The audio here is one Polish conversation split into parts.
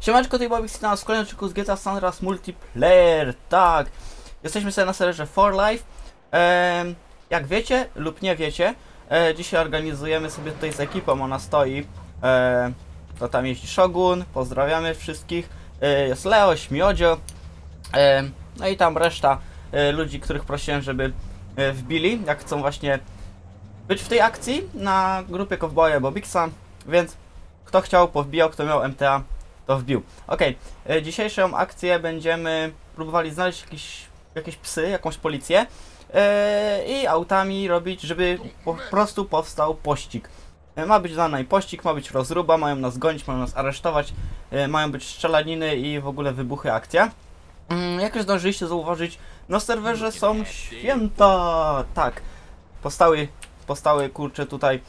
Siemaneczko, tej Bobik na kolejnym odcinku z GTA Andreas Multiplayer, tak. Jesteśmy sobie na serwerze For Life. Jak wiecie lub nie wiecie, e, dzisiaj organizujemy sobie tutaj z ekipą, ona stoi. E, to tam jeździ Shogun, pozdrawiamy wszystkich. E, jest Leo, Śmiodzio. E, no i tam reszta e, ludzi, których prosiłem, żeby e, wbili, jak chcą właśnie być w tej akcji na grupie Cowboya Bobixa, więc kto chciał, powbijał, kto miał MTA, to wbił. Okej, e, dzisiejszą akcję będziemy próbowali znaleźć jakieś, jakieś psy, jakąś policję e, i autami robić, żeby po prostu powstał pościg. E, ma być dany pościg, ma być rozruba, mają nas gonić, mają nas aresztować, mają być strzelaniny i w ogóle wybuchy akcja. Mm, Jak już zdążyliście zauważyć, na serwerze są święta! Tak, powstały, powstały kurczę tutaj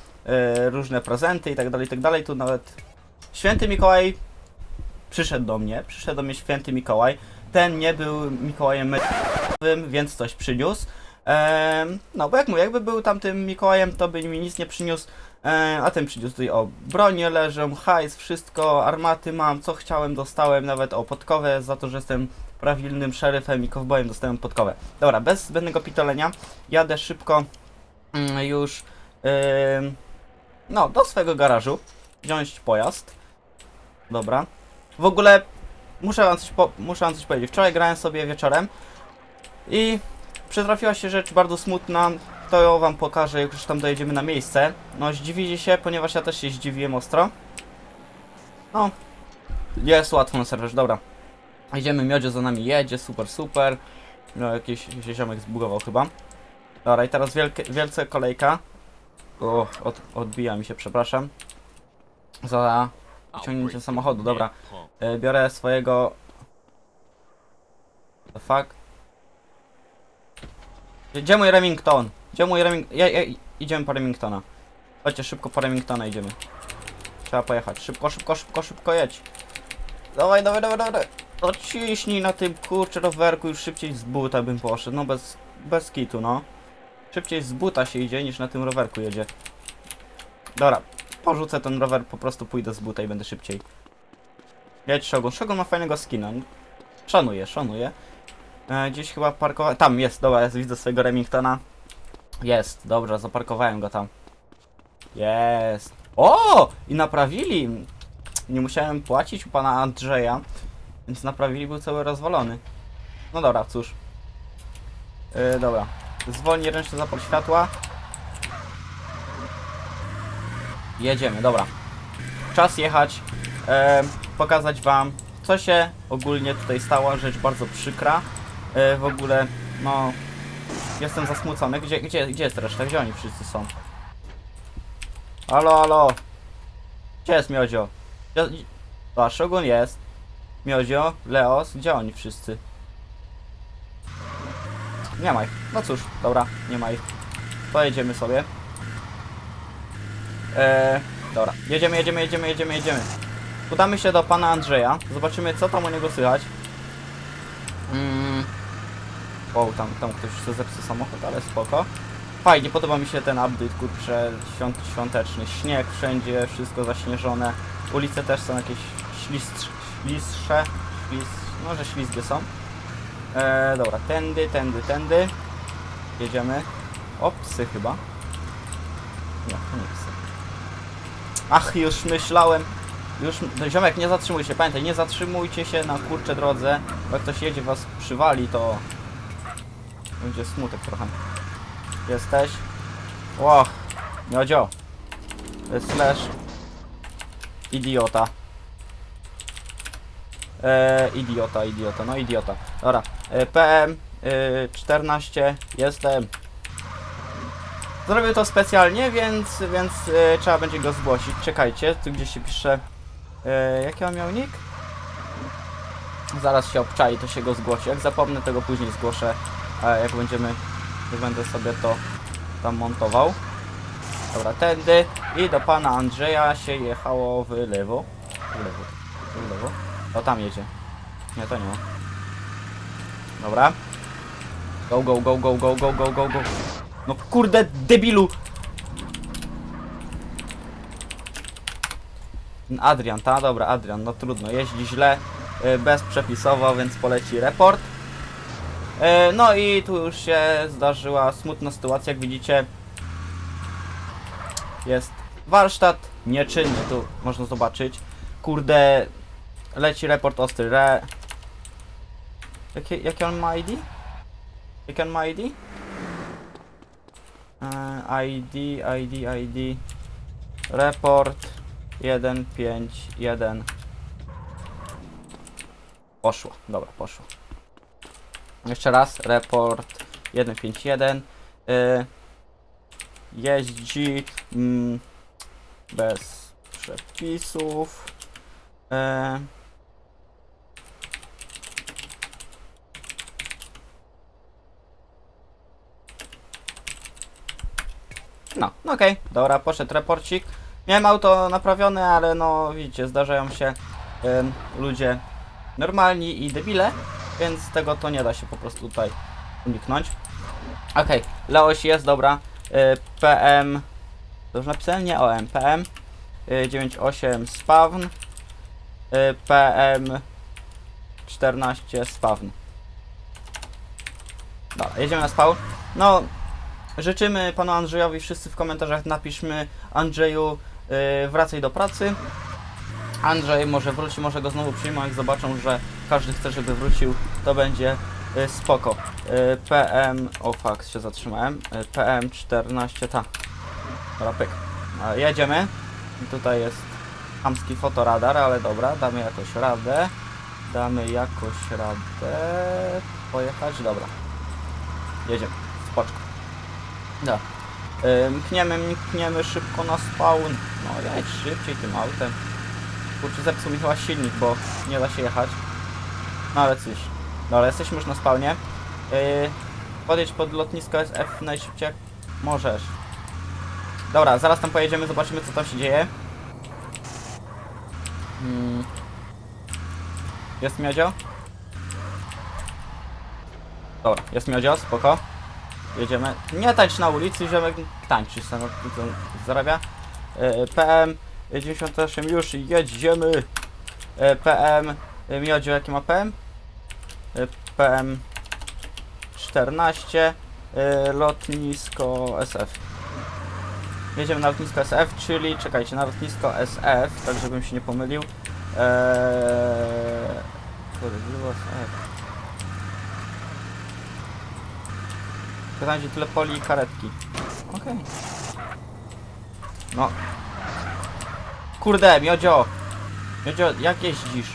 różne prezenty i tak dalej, i tak dalej. Tu nawet święty Mikołaj przyszedł do mnie, przyszedł do mnie święty Mikołaj. Ten nie był Mikołajem medycznym, więc coś przyniósł. Em, no, bo jak mówię, jakby był tamtym Mikołajem, to by mi nic nie przyniósł. E, a ten przyniósł tutaj o bronie leżą, hajs, wszystko, armaty mam, co chciałem, dostałem, nawet o podkowę za to, że jestem prawilnym szeryfem i kowbojem dostałem podkowę. Dobra, bez zbędnego pitolenia, jadę szybko mm, już em, no, do swojego garażu, wziąć pojazd. Dobra. W ogóle muszę wam coś, po, muszę wam coś powiedzieć. Wczoraj grałem sobie wieczorem i przytrafiła się rzecz bardzo smutna. To ją wam pokażę, jak już tam dojedziemy na miejsce. No, zdziwicie się, ponieważ ja też się zdziwiłem ostro. No, jest łatwo na serwerze, dobra. Idziemy, miodzie za nami jedzie, super, super. No, jakiś, jakiś ziomek zbugował chyba. Dobra, i teraz wielkie, wielce kolejka. O, od, odbija mi się, przepraszam. Za wyciągnięcie samochodu, dobra. E, biorę swojego... The fuck? Gdzie mój Remington? Gdzie mój Remington? Ja, ja, idziemy po Remingtona. Chodźcie, szybko po Remingtona idziemy. Trzeba pojechać. Szybko, szybko, szybko, szybko jedź. Dawaj, dawaj, dawaj, dawaj. No ciśnij na tym kurczę rowerku, już szybciej z buta bym poszedł. No bez, bez kitu, no. Szybciej z buta się idzie niż na tym rowerku jedzie. Dobra, porzucę ten rower, po prostu pójdę z buta i będę szybciej. Jedź Shogun. Shogun ma fajnego skina. Szanuję, szanuję. E, gdzieś chyba parkowałem. Tam jest, dobra, jest, widzę swojego Remingtona. Jest, dobrze, zaparkowałem go tam. Jest. O! I naprawili! Nie musiałem płacić u pana Andrzeja, więc naprawili, był cały rozwalony. No dobra, cóż. E, dobra. Zwolnij ręczny zapal światła. Jedziemy, dobra. Czas jechać. E, pokazać wam, co się ogólnie tutaj stało. Rzecz bardzo przykra. E, w ogóle, no. Jestem zasmucony. Gdzie, gdzie, gdzie jest reszta? Gdzie oni wszyscy są? Halo, halo. Gdzie jest Miodzio? Gdzie- a, Shogun jest. Miodzio, Leos, gdzie oni wszyscy? Nie ma ich. No cóż, dobra, nie ma ich. Pojedziemy sobie. Eee, dobra, jedziemy, jedziemy, jedziemy, jedziemy, jedziemy. Udamy się do pana Andrzeja. Zobaczymy, co tam u niego słychać. Mm. Wow, tam, tam ktoś chce zepsuł samochód, ale spoko. Fajnie, podoba mi się ten update, kurczę, świąt, świąteczny. Śnieg wszędzie, wszystko zaśnieżone. Ulice też są jakieś ślistr, ślistsze, ślis, no, że ślizgie są. Eee, dobra, tędy, tędy, tędy. Jedziemy. O, psy chyba. Nie, to nie psy. Ach, już myślałem. Już, no, ziomek, nie zatrzymuj się, pamiętaj, nie zatrzymujcie się na kurcze drodze, bo jak ktoś jedzie, was przywali, to będzie smutek trochę. Jesteś? Och, miodzio. Slash. Idiota. Eee, idiota, idiota, no idiota. Dobra, e, PM e, 14, jestem. Zrobię to specjalnie, więc, więc e, trzeba będzie go zgłosić. Czekajcie, tu gdzieś się pisze. E, jaki on miał nick? Zaraz się obczai, to się go zgłosi. Jak zapomnę, tego później zgłoszę. A jak będziemy, jak będę sobie to tam montował. Dobra, tędy i do pana Andrzeja się jechało w lewo. W lewo, w lewo. O, tam jedzie. Nie, to nie. ma. Dobra. Go, go, go, go, go, go, go, go, go. No kurde, debilu! Adrian, ta? Dobra, Adrian, no trudno, jeździ źle, y, bezprzepisowo, więc poleci report. Y, No i tu już się zdarzyła smutna sytuacja, jak widzicie. Jest warsztat nieczynny, tu można zobaczyć. Kurde, leci report ostry, re... Jakie, jakie on ma ID? Jakie on ma ID? ID, ID, ID. Report 151. Poszło, dobra, poszło. Jeszcze raz, report 151. Y, jeździ mm, bez przepisów. Y, No, no okej, dobra, poszedł reporcik. Miałem auto naprawione, ale no widzicie, zdarzają się ludzie normalni i debile, więc tego to nie da się po prostu tutaj uniknąć. Okej, Leoś jest, dobra. Y, PM, dobrze napisałem? Nie OM, PM y, 98 spawn, y, PM 14 spawn. Dobra, jedziemy na spawn. No, Życzymy panu Andrzejowi, wszyscy w komentarzach napiszmy Andrzeju yy, wracaj do pracy. Andrzej może wróci, może go znowu przyjmą, jak zobaczą, że każdy chce, żeby wrócił, to będzie yy, spoko. Yy, PM, o fakt się zatrzymałem, yy, PM 14, ta. Dobra, pyk. A, jedziemy. Tutaj jest hamski fotoradar, ale dobra, damy jakoś radę. Damy jakoś radę pojechać, dobra. Jedziemy, spoczko. Da. Yy, mkniemy, mkniemy szybko na spawn. No jedź szybciej tym autem. Kurczę, zepsuł mi chyba silnik, bo nie da się jechać. No ale cóż. Dobra, jesteśmy już na spawnie. Yy, pod lotnisko SF najszybciej jak możesz. Dobra, zaraz tam pojedziemy, zobaczymy co tam się dzieje. Hmm. Jest miodzio? Dobra, jest miodzio, spoko. Jedziemy. Nie tańcz na ulicy, ziomek tańczy sam zarabia. E, PM 98 już jedziemy. E, PM e, Miodzio jaki ma PM? E, PM 14 e, lotnisko SF. Jedziemy na lotnisko SF, czyli czekajcie, na lotnisko SF, tak żebym się nie pomylił. Eee, kurde, SF? Gdzie tyle poli i karetki. Okej. No. Kurde, Miodzio! Miodzio, jak jeździsz?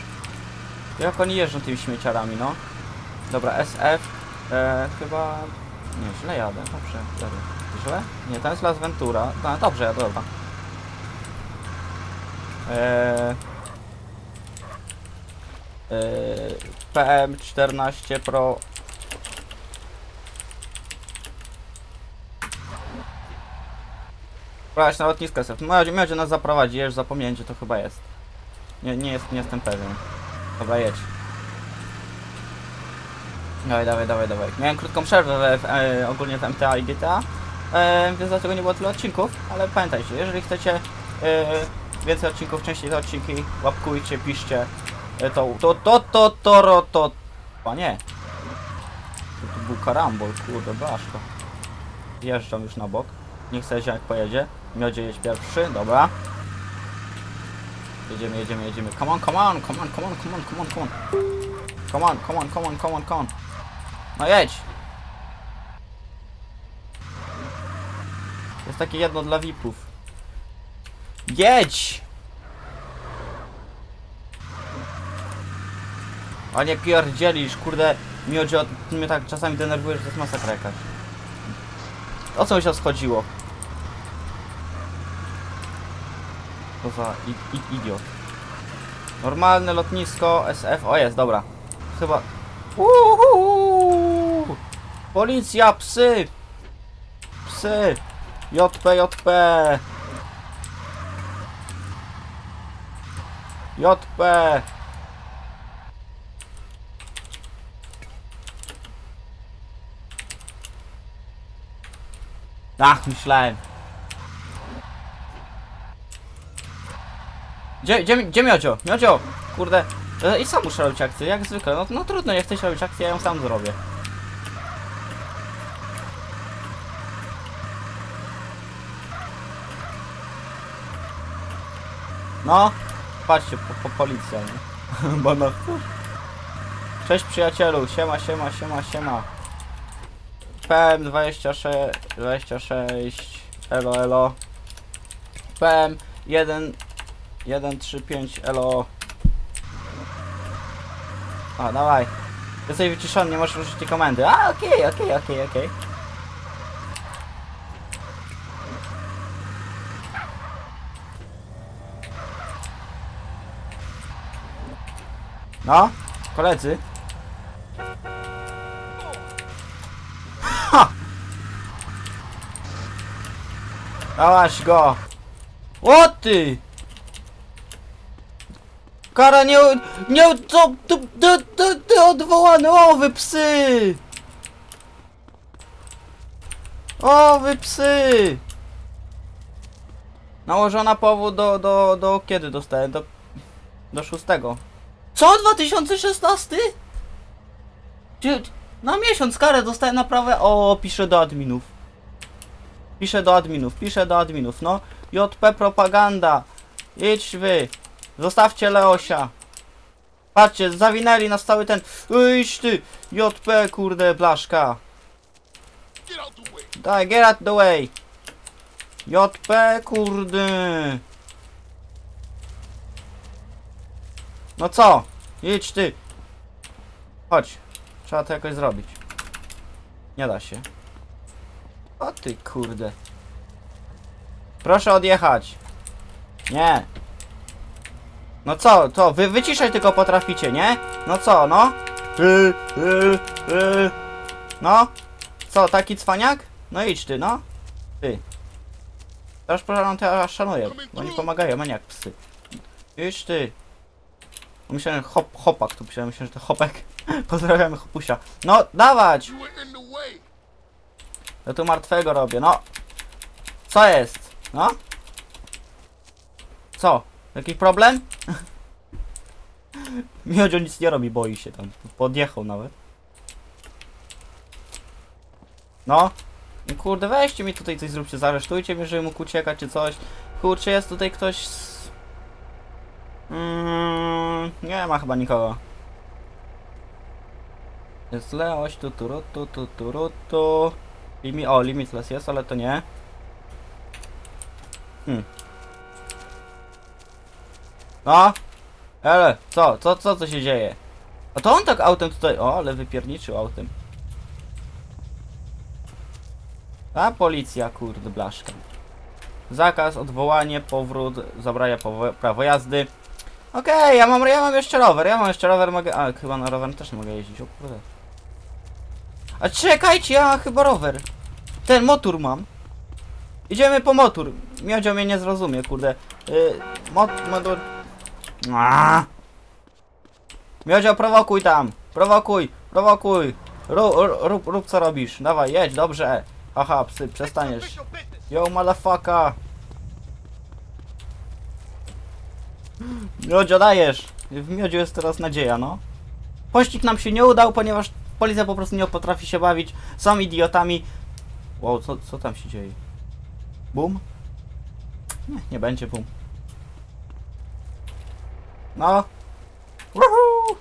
Jak oni jeżdżą tymi śmieciarami, no? Dobra, SF. E, chyba... Nie, źle jadę. Dobrze, jadę. Źle? Nie, to jest Las Ventura. No, dobrze, jadę, dobra. E, e, PM14 Pro Brać na lotnisko SF. Miodzie, nas zaprowadzi, już zapomniałem gdzie to chyba jest. Nie, nie, jest, nie jestem pewien. Dobra, jedź. Dawaj, dawaj, dawaj, dawaj. Miałem krótką przerwę w, e, ogólnie w MTA i GTA, e, więc dlatego nie było tyle odcinków, ale pamiętajcie, jeżeli chcecie e, więcej odcinków, częściej te odcinki, łapkujcie, piszcie. E, to, to, to, to, to, ro, to... Panie. To, to był karambol, kurde, blaszko. Jeżdżam już na bok. Nie chcę jak pojedzie. Miodzie jedź pierwszy, dobra. Jedziemy, jedziemy, jedziemy. Come on, come on, come on, come on, come on, come on, come on. Come on, come on, come on, come on, come on. No jedź! Jest takie jedno dla VIP-ów. Jedź! A nie pierdzielisz, kurde, miodzio, ty mnie tak czasami denerwujesz, że to jest masakra jakaś. O co mi się schodziło? To za i, i, idiot. Normalne lotnisko SF. O jest, dobra. Chyba. Uhuhu! Policja, psy! Psy! JP, JP! JP! Ach, myślałem. Gdzie, gdzie, gdzie Miodzio? Miodzio! Kurde. E, I sam muszę robić akcję, jak zwykle. No, no trudno, nie chcesz robić akcji, ja ją sam zrobię. No, patrzcie, po, po policja, nie? Bo no... Cześć przyjacielu, siema, siema, siema, siema. PM 26, 26, elo, elo. PM 1, 1, 3, 5, elo. A, dawaj. Jesteś wyciszony, nie możesz tej komendy. A, okej, okej, okej, okej. No, koledzy. Dałaś go! O ty! Kara nie... Nie... Co? Ty, ty, ty, ty odwołany! O wy psy! O wy psy! Nałożona powód do, do, do... Kiedy dostałem? Do... Do szóstego. Co? 2016? Czy... Na miesiąc karę dostałem naprawę. O, piszę do adminów. Piszę do adminów, piszę do adminów, no. JP propaganda. Idź wy. Zostawcie Leosia. Patrzcie, zawinęli nas cały ten... Idź ty. JP, kurde, blaszka. Daj, get out the way. JP, kurde. No co? Idź ty. Chodź. Trzeba to jakoś zrobić. Nie da się. O ty kurde. Proszę odjechać. Nie. No co, to wy wyciszać tylko potraficie, nie? No co, no? No? Co, taki cwaniak? No idź ty, no. Ty. Teraz pożarą to ja aż szanuję, bo oni pomagają, a nie jak psy. Idź ty. Myślałem, hop, hopak, tu myślałem, myślałem, że to hopek. Pozdrawiamy hopusia. No, dawać! You were in the way. Ja tu martwego robię, no. Co jest? No? Co? Jakiś problem? Miodzio nic nie robi, boi się tam. Podjechał nawet. No. Kurde, weźcie mi tutaj coś zróbcie, zaresztujcie mnie, żeby mógł uciekać czy coś. Kurczę, jest tutaj ktoś z... Mm, nie ma chyba nikogo. Jest Leoś, tu tu tu tu tu ru, tu. Limi o, limitless jest, ale to nie. Hmm. No? Ale, co, co, co, co się dzieje? A to on tak autem tutaj, o, ale wypierniczył autem. A policja, kurde, blaszka. Zakaz, odwołanie, powrót, zabrania prawo jazdy. Okej, ja mam, ja mam jeszcze rower, ja mam jeszcze rower, mogę, a chyba na rower też mogę jeździć, o kurde. A czekajcie, ja chyba rower. Ten motor mam. Idziemy po motor. Miodzio mnie nie zrozumie, kurde. Yy, mot, motor. Aaaa. Miodzio, prowokuj tam. Prowokuj, prowokuj. Rób, rób, rób co robisz. Dawaj, jedź, dobrze. Haha, psy, przestaniesz. Yo, motherfucker. Miodzio, dajesz. W miodziu jest teraz nadzieja, no. Pościg nam się nie udał, ponieważ policja po prostu nie potrafi się bawić. Są idiotami. Wow, co, co tam się dzieje? Boom? Nie, nie będzie boom. No. Woohoo!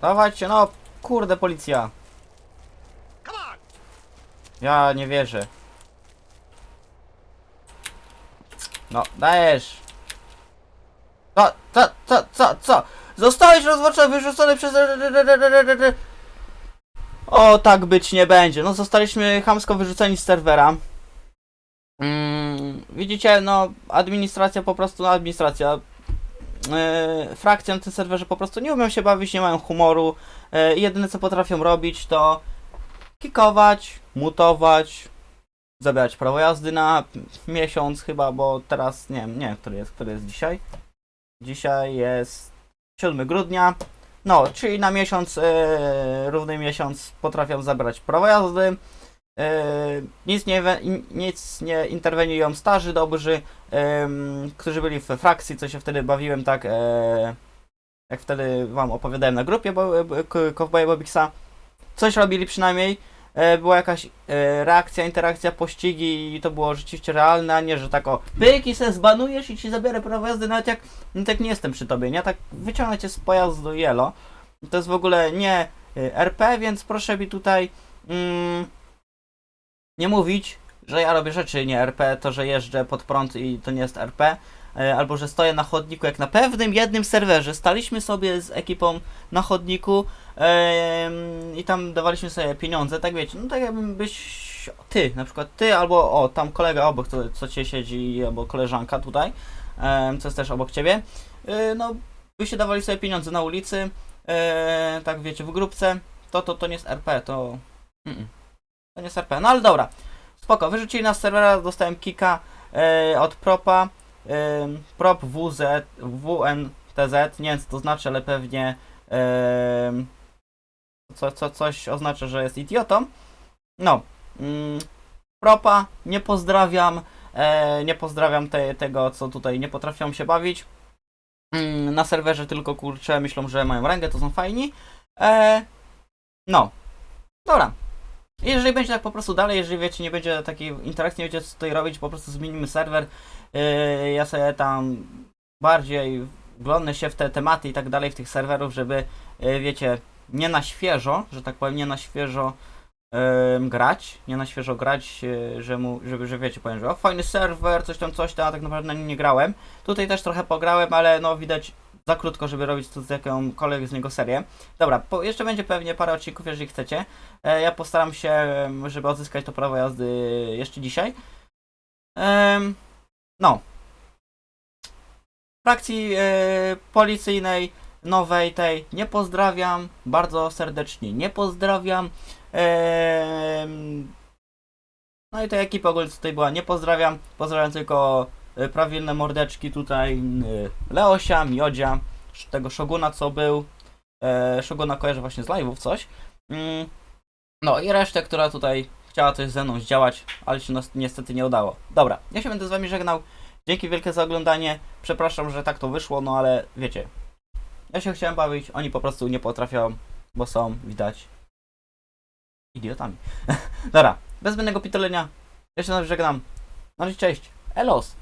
Dawajcie, no. Kurde, policja. Ja nie wierzę. No, dajesz. Co, co, co, co, co? Zostałeś rozwoczony, wyrzucony przez... O, tak być nie będzie. No, zostaliśmy chamsko wyrzuceni z serwera. Mm, widzicie, no, administracja po prostu, no, administracja. Yy, frakcje na tym serwerze po prostu nie umieją się bawić, nie mają humoru. Yy, jedyne co potrafią robić to kikować, mutować, zabierać prawo jazdy na miesiąc chyba, bo teraz nie wiem, nie który jest, który jest dzisiaj. Dzisiaj jest 7 grudnia. No, czyli na miesiąc, e, równy miesiąc potrafią zabrać prawo jazdy. Yy, nic, nie, nic nie interweniują starzy, dobrzy, ym, którzy byli w frakcji, co się wtedy bawiłem tak, e, jak wtedy wam opowiadałem na grupie Cowboya Bobiksa. Coś robili przynajmniej, e, była jakaś e, reakcja, interakcja, pościgi i to było rzeczywiście realne, a nie, że tak o pyk i se zbanujesz i ci zabiorę prawo jazdy, nawet jak, nawet jak nie jestem przy tobie, nie? Tak wyciągnę cię z pojazdu jelo. To jest w ogóle nie y, RP, więc proszę mi tutaj mm, nie mówić, że ja robię rzeczy nie RP, to że jeżdżę pod prąd i to nie jest RP, e, albo że stoję na chodniku, jak na pewnym jednym serwerze. Staliśmy sobie z ekipą na chodniku i tam dawaliśmy sobie pieniądze, tak wiecie, no tak jakbym byś ty, na przykład ty, albo o, tam kolega obok, co, co cię siedzi, albo koleżanka tutaj, co jest też obok ciebie, y, no byście dawali sobie pieniądze na ulicy, e, tak wiecie, w grupce, to, to, to nie jest RP, to... To nie jest RP, no ale dobra. Spoko, wyrzucili nas z serwera, dostałem kika e, od propa, e, prop WZ, WNTZ, nie wiem co to znaczy, ale pewnie co, co, coś oznacza, że jest idiotą. No, propa, nie pozdrawiam, e, nie pozdrawiam te, tego, co tutaj nie potrafią się bawić. Na serwerze tylko kurczę myślą, że mają rangę, to są fajni. E, no. Dobra. Jeżeli będzie tak po prostu dalej, jeżeli wiecie, nie będzie takiej interakcji, nie wiecie co tutaj robić, po prostu zmienimy serwer. Yy, ja sobie tam bardziej wglądnę się w te tematy i tak dalej, w tych serwerów, żeby, yy, wiecie, nie na świeżo, że tak powiem, nie na świeżo yy, grać, nie na świeżo grać, yy, że mu, żeby, że wiecie, powiem, że o, fajny serwer, coś tam, coś tam, a tak naprawdę na nim nie grałem. Tutaj też trochę pograłem, ale no widać za krótko, żeby robić tu z jakąkolwiek z niego serię. Dobra, po, jeszcze będzie pewnie parę odcinków, jeżeli chcecie. E, ja postaram się, żeby odzyskać to prawo jazdy jeszcze dzisiaj. Em, no. Frakcji e, policyjnej, nowej tej, nie pozdrawiam. Bardzo serdecznie nie pozdrawiam. Em, no i tej ekipy ogólnie tutaj była, nie pozdrawiam. Pozdrawiam tylko e, prawilne mordeczki tutaj e, Leosia, Miodzia, tego Szoguna co był. E, Szoguna kojarzę właśnie z live'ów coś. Mm, no i resztę, która tutaj chciała coś ze mną zdziałać, ale się niestety nie udało. Dobra, ja się będę z wami żegnał. Dzięki wielkie za oglądanie. Przepraszam, że tak to wyszło, no ale wiecie. Ja się chciałem bawić, oni po prostu nie potrafią, bo są, widać, idiotami. Dobra, bez zbędnego pitolenia. Ja się z wami żegnam. No i cześć. Elos.